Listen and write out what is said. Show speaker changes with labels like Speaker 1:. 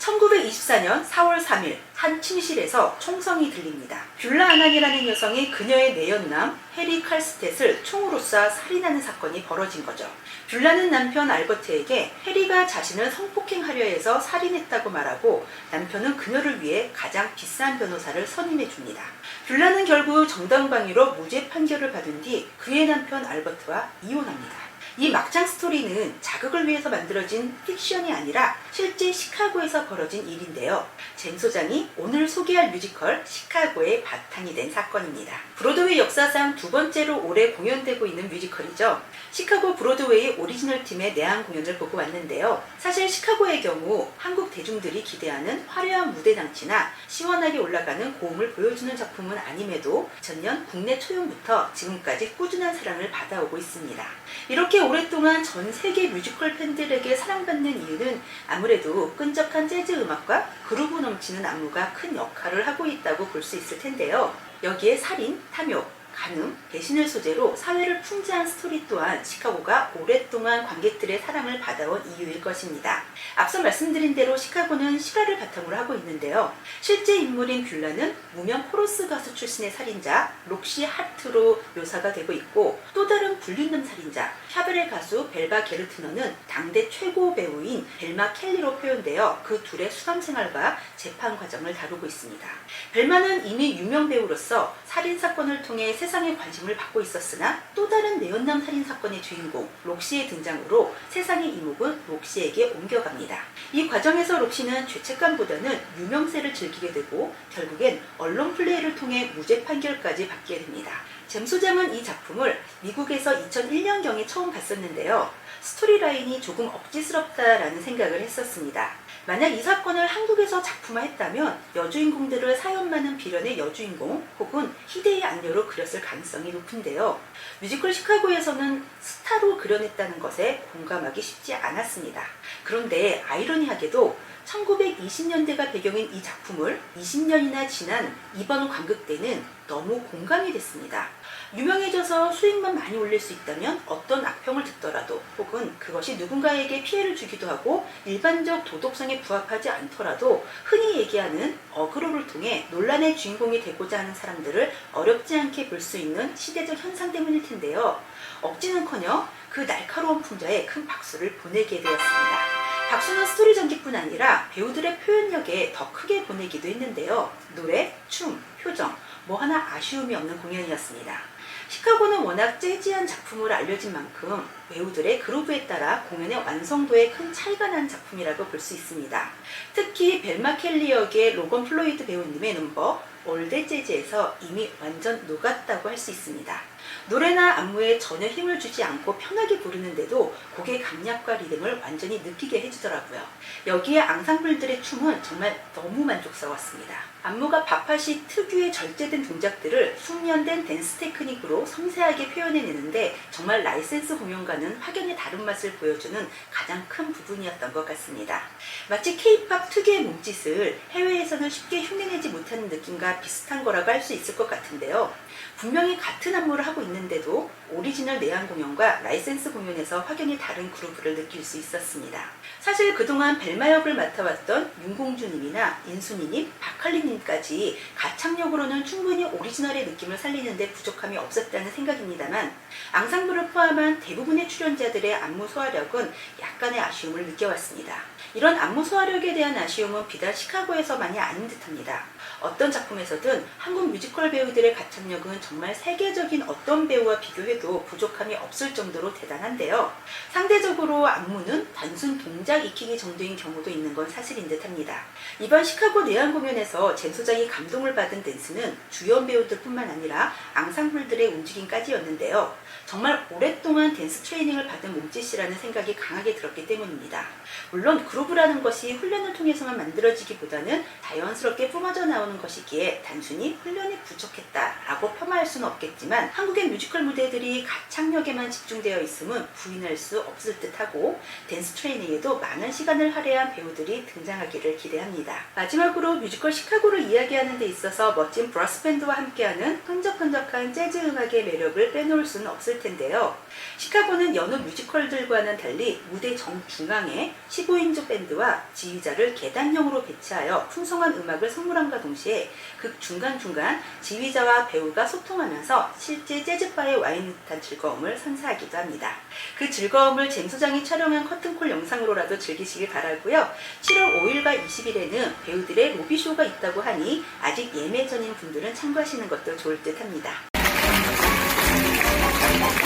Speaker 1: 1924년 4월 3일 한 침실에서 총성이 들립니다. 뷰라 아난이라는 여성이 그녀의 내연남 해리 칼스텟을 총으로 쏴 살인하는 사건이 벌어진 거죠. 뷰라는 남편 알버트에게 해리가 자신을 성폭행하려 해서 살인했다고 말하고 남편은 그녀를 위해 가장 비싼 변호사를 선임해 줍니다. 뷰라는 결국 정당방위로 무죄 판결을 받은 뒤 그의 남편 알버트와 이혼합니다. 이 막장 스토리는 자극을 위해서 만들어진 픽션이 아니라 실제 시카고에서 벌어진 일인데요. 젠 소장이 오늘 소개할 뮤지컬 시카고의 바탕이 된 사건입니다. 브로드웨이 역사상 두 번째로 오래 공연되고 있는 뮤지컬이죠. 시카고 브로드웨이 오리지널 팀의 내한 공연을 보고 왔는데요. 사실 시카고의 경우 한국 대중들이 기대하는 화려한 무대 장치나 시원하게 올라가는 고음을 보여주는 작품은 아님에도 전년 국내 초연부터 지금까지 꾸준한 사랑을 받아오고 있습니다. 이렇게 오랫동안 전 세계 뮤지컬 팬들에게 사랑받는 이유는 아무래도 끈적한 재즈 음악과 그루브 넘치는 안무가 큰 역할을 하고 있다고 볼 수 있을 텐데요. 여기에 살인, 탐욕, 간음, 배신을 소재로 사회를 풍자한 스토리 또한 시카고가 오랫동안 관객들의 사랑을 받아온 이유일 것입니다. 앞서 말씀드린 대로 시카고는 실화를 바탕으로 하고 있는데요. 실제 인물인 뷰라는 무명 코러스 가수 출신의 살인자 록시 하트로 묘사가 되고 있고 또 다른 불륜남 살인자 샤벨의 가수 벨바 게르트너는 당대 최고 배우인 벨마 켈리로 표현되어 그 둘의 수감 생활과 재판 과정을 다루고 있습니다. 벨마는 이미 유명 배우로서 살인 사건을 통해 세상의 관심을 받고 있었으나 또 다른 내연남 살인 사건의 주인공 록시의 등장으로 세상의 이목은 록시에게 옮겨갑니다. 이 과정에서 록시는 죄책감보다는 유명세를 즐기게 되고 결국엔 언론 플레이를 통해 무죄 판결까지 받게 됩니다. 잼 소장은 이 작품을 미국에서 2001년경에 처음 봤었는데요. 스토리라인이 조금 억지스럽다라는 생각을 했었습니다. 만약 이 사건을 한국에서 작품화했다면 여주인공들을 사연 많은 비련의 여주인공 혹은 희대의 안녀로 그렸을 가능성이 높은데요. 뮤지컬 시카고에서는 스타로 그려냈다는 것에 공감하기 쉽지 않았습니다. 그런데 아이러니하게도 1920년대가 배경인 이 작품을 20년이나 지난 이번 관극 때는 너무 공감이 됐습니다. 유명해져서 수익만 많이 올릴 수 있다면 어떤 악평을 듣더라도 혹은 그것이 누군가에게 피해를 주기도 하고 일반적 도덕성에 부합하지 않더라도 흔히 얘기하는 어그로를 통해 논란의 주인공이 되고자 하는 사람들을 어렵지 않게 볼 수 있는 시대적 현상 때문일 텐데요. 억지는커녕 그 날카로운 풍자에 큰 박수를 보내게 되었습니다. 박수는 스토리 전기뿐 아니라 배우들의 표현력에 더 크게 보내기도 했는데요. 노래, 춤, 표정, 뭐 하나 아쉬움이 없는 공연이었습니다. 시카고는 워낙 재즈한 작품으로 알려진 만큼 배우들의 그루브에 따라 공연의 완성도에 큰 차이가 난 작품이라고 볼 수 있습니다. 특히 벨마 켈리 역의 로건 플로이드 배우님의 넘버 올드 재즈에서 이미 완전 녹았다고 할 수 있습니다. 노래나 안무에 전혀 힘을 주지 않고 편하게 부르는데도 곡의 강약과 리듬을 완전히 느끼게 해주더라고요. 여기에 앙상블들의 춤은 정말 너무 만족스러웠습니다. 안무가 바파시 특유의 절제된 동작들을 숙련된 댄스 테크닉으로 섬세하게 표현해내는데 정말 라이센스 공연과는 확연히 다른 맛을 보여주는 가장 큰 부분이었던 것 같습니다. 마치 케이팝 특유의 몸짓을 해외에서는 쉽게 흉내내지 못하는 느낌과 비슷한 거라고 할 수 있을 것 같은데요. 분명히 같은 안무를 하고 있는 데도 오리지널 내한 공연과 라이센스 공연에서 확연히 다른 그루브를 느낄 수 있었습니다. 사실 그동안 벨마 역을 맡아왔던 윤공주님이나 인순이님, 박할리님까지 가창력으로는 충분히 오리지널의 느낌을 살리는데 부족함이 없었다는 생각입니다만 앙상블을 포함한 대부분의 출연자들의 안무 소화력은 약간의 아쉬움을 느껴왔습니다. 이런 안무 소화력에 대한 아쉬움은 비단 시카고에서만이 아닌 듯합니다. 어떤 작품에서든 한국 뮤지컬 배우들의 가창력은 정말 세계적인 어떤 배우와 비교해도 부족함이 없을 정도로 대단한데요. 상대적으로 안무는 단순 동작 익히기 정도인 경우도 있는 건 사실인 듯합니다. 이번 시카고 내한 공연에서 젠 소장이 감동을 받은 댄스는 주연 배우들뿐만 아니라 앙상블들의 움직임까지였는데요. 정말 오랫동안 댄스 트레이닝을 받은 몸짓이라는 생각이 강하게 들었기 때문입니다. 물론 그루브라는 것이 훈련을 통해서만 만들어지기보다는 자연스럽게 뿜어져 나오는 것이기에 단순히 훈련이 부족했다라고 폄하할 수는 없겠지만 한국의 뮤지컬 무대들이 가창력에만 집중되어 있음은 부인할 수 없을 듯하고 댄스 트레이닝에도 많은 시간을 할애한 배우들이 등장하기를 기대합니다. 마지막으로 뮤지컬 시카고를 이야기하는 데 있어서 멋진 브라스 밴드와 함께하는 끈적끈적한 재즈 음악의 매력을 빼놓을 수는 없습니다. 없을 텐데요. 시카고는 여느 뮤지컬들과는 달리 무대 정중앙에 15인조 밴드와 지휘자를 계단형으로 배치하여 풍성한 음악을 선물함과 동시에 극 중간중간 지휘자와 배우가 소통하면서 실제 재즈바에 와 있는 듯한 즐거움을 선사하기도 합니다. 그 즐거움을 잼 소장이 촬영한 커튼콜 영상으로라도 즐기시길 바라고요. 7월 5일과 20일에는 배우들의 로비쇼가 있다고 하니 아직 예매 전인 분들은 참고하시는 것도 좋을 듯 합니다. Thank you.